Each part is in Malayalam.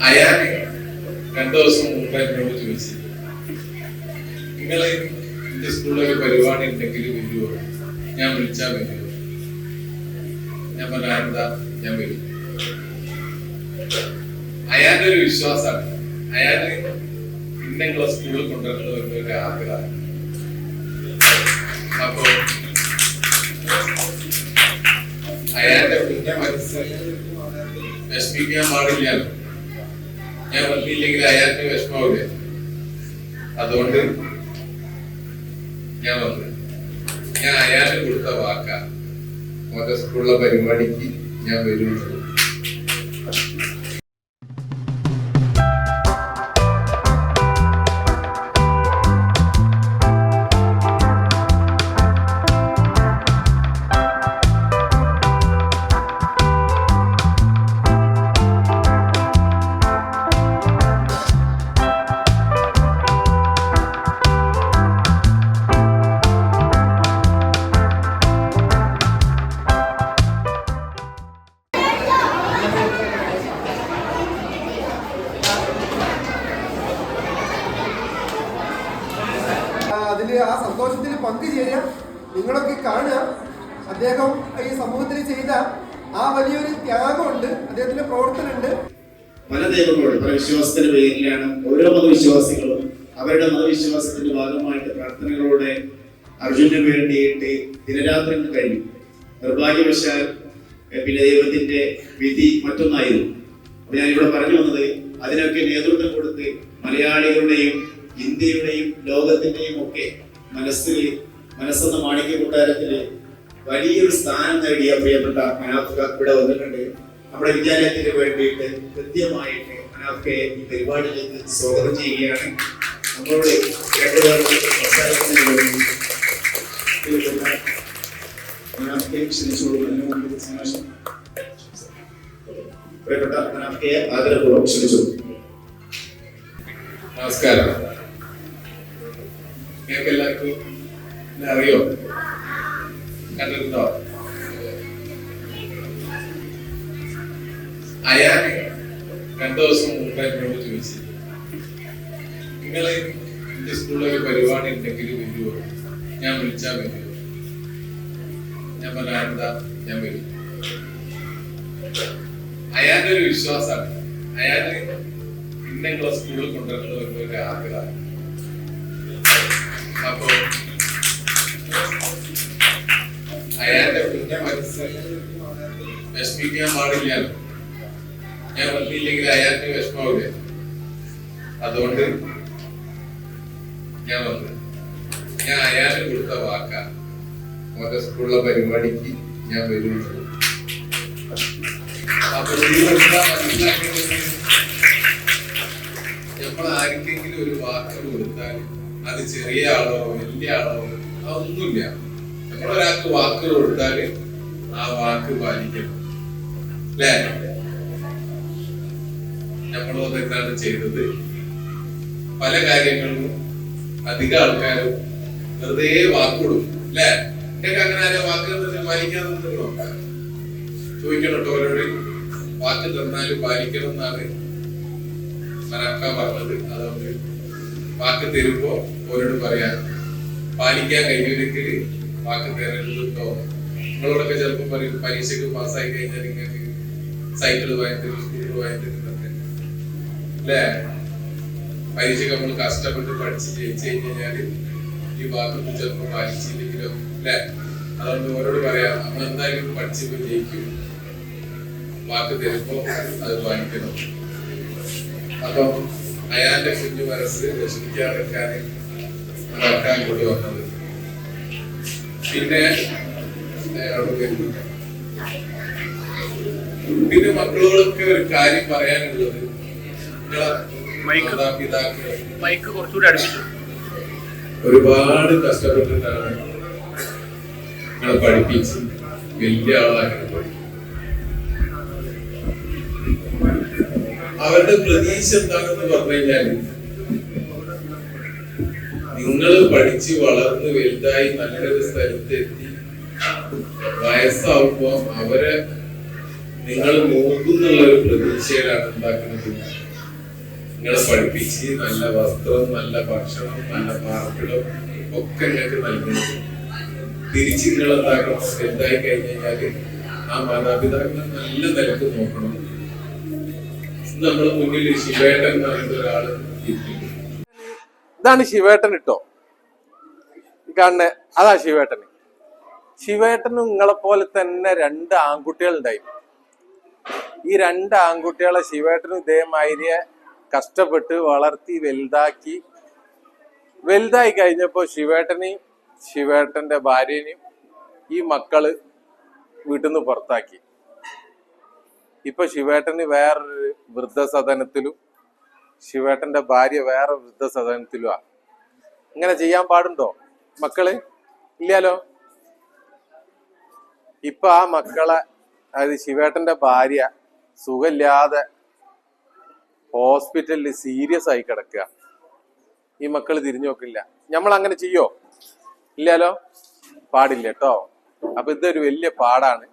അയാൾ രണ്ടു ദിവസം മുമ്പ് എന്നോട് ചോദിച്ചു. നിങ്ങൾ എന്റെ സ്കൂളിൽ പരിപാടി ഉണ്ടെങ്കിൽ വരുമോ ഞാൻ വിളിച്ചാൽ വരുമോ ഞാൻ പറഞ്ഞ ഞാൻ വരും. അയാളുടെ ഒരു വിശ്വാസമാണ് അയാൾ നിങ്ങളെ സ്കൂളിൽ കൊണ്ടുവരണം ഒരു ആഗ്രഹം അപ്പോ അയാളുടെ പിന്നെ മനസ്സിൽ വിഷമിക്കാൻ പാടില്ലല്ലോ ഞാൻ വന്നില്ലെങ്കിൽ അയാൾക്ക് വിഷമാവില്ല അതുകൊണ്ട് ഞാൻ വന്നു. ഞാൻ അയാൾ കൊടുത്ത വാക്ക. മോന്റെ സ്കൂളിലെ പരിപാടിക്ക് ഞാൻ വരുന്നത് അദ്ദേഹം ഈ സമൂഹത്തിൽ ചെയ്ത ആ വലിയൊരു ത്യാഗമുണ്ട് അദ്ദേഹത്തിന്റെ പ്രവർത്തനമുണ്ട്. പല ദൈവങ്ങളോട് പല വിശ്വാസത്തിന്റെ പേരിലാണ് ഓരോ മതവിശ്വാസികളും അവരുടെ മതവിശ്വാസത്തിന്റെ ഭാഗമായിട്ട് പ്രാർത്ഥനകളോടെ അർജുനന് വേണ്ടിയിട്ട് ദിനരാത്രി കഴിഞ്ഞു. നിർഭാഗ്യവശാൽ പിന്നെ ദൈവത്തിന്റെ വിധി മറ്റൊന്നായിരുന്നു. അപ്പൊ ഞാൻ ഇവിടെ പറഞ്ഞു വന്നത് അതിനൊക്കെ നേതൃത്വം കൊടുത്ത് മലയാളികളുടെയും ഇന്ത്യയുടെയും ലോകത്തിന്റെയും ഒക്കെ മനസ്സിൽ മനസ്സെന്ന മാണിക്യ കൊട്ടാരത്തിൽ വലിയൊരു സ്ഥാനം നേടിയ പ്രിയപ്പെട്ട അനാഫ്ക ഇവിടെ വന്നിട്ടുണ്ട്. നമ്മുടെ വിദ്യാലയത്തിന് വേണ്ടിയിട്ട് കൃത്യമായിട്ട് മനാഫ്കയെ ഈ പരിപാടിയിലേക്ക് സ്വാഗതം ചെയ്യുകയാണ്. നമ്മളോട് വേണ്ടി നമസ്കാരം. നിങ്ങൾക്ക് എല്ലാവർക്കും അറിയോ? കണ്ടിട്ടുണ്ടോ? അയാൾ രണ്ടു ദിവസം മുമ്പ് എന്നോട് ചോദിച്ചു. നിങ്ങൾ എന്റെ ഞാൻ വിളിച്ചാൽ ഞാൻ പറഞ്ഞ എന്താ? ഞാൻ വരും. അയാളുടെ ഒരു വിശ്വാസമാണ്. അയാൾ പിന്നെ നിങ്ങളെ സ്കൂളിൽ കൊണ്ടുവരണം ഒരു ആഗ്രഹം വിഷമിക്കാൻ പാടില്ലല്ലോ ഞാൻ വന്നില്ലെങ്കിൽ അയാൾക്ക് വിഷമാവില്ലേ അതുകൊണ്ട് ഞാൻ വന്നു. ഞാൻ അയാൾക്ക് കൊടുത്ത വാക്ക മോന്റെ സ്കൂളിലെ പരിപാടിക്ക് ഞാൻ വരുന്നു അപ്പൊ നമ്മൾ ആർക്കെങ്കിലും ഒരു വാക്ക് കൊടുത്താൽ അത് ചെറിയ ആളോ വലിയ ആളോ അതൊന്നുമില്ല നമ്മൾ ഒരാൾക്ക് വാക്ക് കൊടുത്താൽ ആ വാക്ക് പാലിക്കണം. അല്ലേ? നമ്മളും അതെന്താണ് ചെയ്തത്. പല കാര്യങ്ങളും അധിക ആൾക്കാരും വെറുതെ വാക്ക് കൊടുക്കും. അല്ലേ? എന്നൊക്കെ അങ്ങനെ ആരോ? വാക്ക് പാലിക്കാന്നുണ്ടല്ലോ പാലിക്കാൻ നിൽക്കണോ ചോദിക്കണം അവരോട് വാക്ക് തന്നാലും പാലിക്കണം എന്നാണ് മനാക്ക പറഞ്ഞത്. അതുകൊണ്ട് വാക്ക് തരുമ്പോ അവരോട് പറയാ. പാലിക്കാൻ കഴിയുമെങ്കിൽ വാക്ക് തരരുതോ നിങ്ങളോടൊക്കെ ചിലപ്പോൾ പറയും പരീക്ഷയ്ക്ക് പാസ്സായി കഴിഞ്ഞാൽ നിങ്ങൾക്ക് സൈക്കിൾ വാങ്ങിത്തരും സ്കൂട്ടർ വാങ്ങിത്തരും അല്ലേ? പരീക്ഷയ്ക്ക് നമ്മൾ കഷ്ടപ്പെട്ട് പഠിച്ച് ജയിച്ചു കഴിഞ്ഞാൽ ഈ വാക്കൊന്നും ചിലപ്പോൾ പാലിച്ചില്ലെങ്കിലോ അല്ലേ? അതുകൊണ്ട് ഓരോട് പറയാം നമ്മൾ എന്തായാലും പഠിച്ചപ്പോൾ ജയിക്കും. വാക്ക് തരുമ്പോ അത് വാങ്ങിക്കണം. അപ്പം അയാളുടെ കുഞ്ഞു മനസ്സ് നടക്കാൻ കൂടി വന്നത്. പിന്നെ പിന്നെ മക്കളോടൊക്കെ ഒരു കാര്യം പറയാനുള്ളത്. ഒരുപാട് കഷ്ടപ്പെട്ടിട്ടാണ് നിങ്ങളെ പഠിപ്പിച്ച് വലിയ ആളാക്കി അവരുടെ പ്രതീക്ഷ എന്താണെന്ന് പറഞ്ഞു കഴിഞ്ഞാൽ നിങ്ങൾ പഠിച്ച് വളർന്ന് വലുതായി നല്ലൊരു സ്ഥലത്തെത്തി വയസ്സാവുമ്പോ അവരെ നിങ്ങൾ നോക്കുന്നുള്ള ഒരു പ്രതീക്ഷയിലാണ് ഉണ്ടാക്കുന്നത് നിങ്ങളെ പഠിപ്പിച്ച് നല്ല വസ്ത്രം നല്ല ഭക്ഷണം നല്ല പാർപ്പിടം ഒക്കെ നിങ്ങൾക്ക് നൽകുന്നത് തിരിച്ച് നിങ്ങൾ എന്താക്കണം എന്തായി കഴിഞ്ഞു കഴിഞ്ഞാൽ ആ മാതാപിതാക്കളെ നല്ല നിലയ്ക്ക് നോക്കണം. നമ്മുടെ മുന്നിൽ ശിവേട്ടൻ എന്ന് പറയുന്ന ഒരാൾ ഇതാണ് ശിവേട്ടൻ ഇട്ടോ കാണേ അതാ ശിവേട്ടന്. ശിവേട്ടനും നിങ്ങളെ പോലെ തന്നെ രണ്ട് ആൺകുട്ടികൾ ഉണ്ടായിരുന്നു ഈ രണ്ട് ആൺകുട്ടികളെ ശിവേട്ടനും ഇതേമാതിരി കഷ്ടപ്പെട്ട് വളർത്തി വലുതാക്കി. വലുതായി കഴിഞ്ഞപ്പോ ശിവേട്ടനെയും ശിവേട്ടന്റെ ഭാര്യനെയും ഈ മക്കൾ വീട്ടിൽ നിന്ന് പുറത്താക്കി. ഇപ്പൊ ശിവേട്ടന് വേറൊരു വൃദ്ധസദനത്തിലും ശിവേട്ടന്റെ ഭാര്യ വേറെ വൃദ്ധസദനത്തിലുമാണ് ഇങ്ങനെ ചെയ്യാൻ പാടുണ്ടോ മക്കൾ? ഇല്ലാലോ ഇപ്പൊ ആ മക്കളെ അതായത് ശിവേട്ടന്റെ ഭാര്യ സുഖമില്ലാതെ ഹോസ്പിറ്റലിൽ സീരിയസ് ആയി കിടക്കുക. ഈ മക്കൾ തിരിഞ്ഞു നോക്കില്ല. നമ്മൾ അങ്ങനെ ചെയ്യോ? ഇല്ലല്ലോ? പാടില്ല കേട്ടോ. അപ്പൊ ഇതൊരു വലിയ പാടാണ്.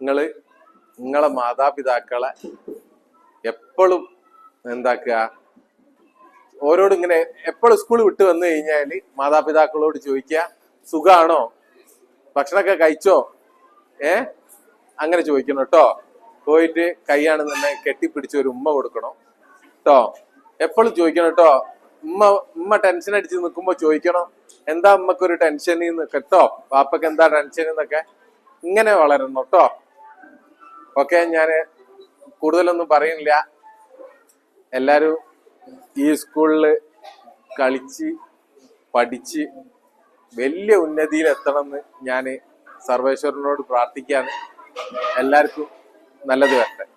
നിങ്ങൾ നിങ്ങളെ മാതാപിതാക്കളെ എപ്പോഴും എന്താക്കുക? ഓരോട് ഇങ്ങനെ എപ്പോഴും സ്കൂൾ വിട്ട് വന്നു കഴിഞ്ഞാൽ മാതാപിതാക്കളോട് ചോദിക്കുക സുഖാണോ? ഭക്ഷണമൊക്കെ കഴിച്ചോ? ഏ? അങ്ങനെ ചോദിക്കണം കേട്ടോ. പോയിട്ട് കൈയാണ് തന്നെ കെട്ടിപ്പിടിച്ച് ഒരു ഉമ്മ കൊടുക്കണം. കേട്ടോ എപ്പോഴും ചോദിക്കണം കേട്ടോ ഉമ്മ ഉമ്മ ടെൻഷൻ അടിച്ച് നിൽക്കുമ്പോ ചോദിക്കണം. എന്താ ഉമ്മക്കൊരു ടെൻഷൻ കേട്ടോ പാപ്പക്ക് എന്താ ടെൻഷൻ എന്നൊക്കെ ഇങ്ങനെ വളരണം കേട്ടോ ഓക്കെ ഞാൻ കൂടുതലൊന്നും പറയുന്നില്ല. എല്ലാരും ഈ സ്കൂളിൽ കളിച്ച് പഠിച്ച് വലിയ ഉന്നതിയിൽ എത്തണമെന്ന് ഞാൻ സർവേശ്വരനോട് പ്രാർത്ഥിക്കാൻ എല്ലാവർക്കും നല്ലത് വരട്ടെ.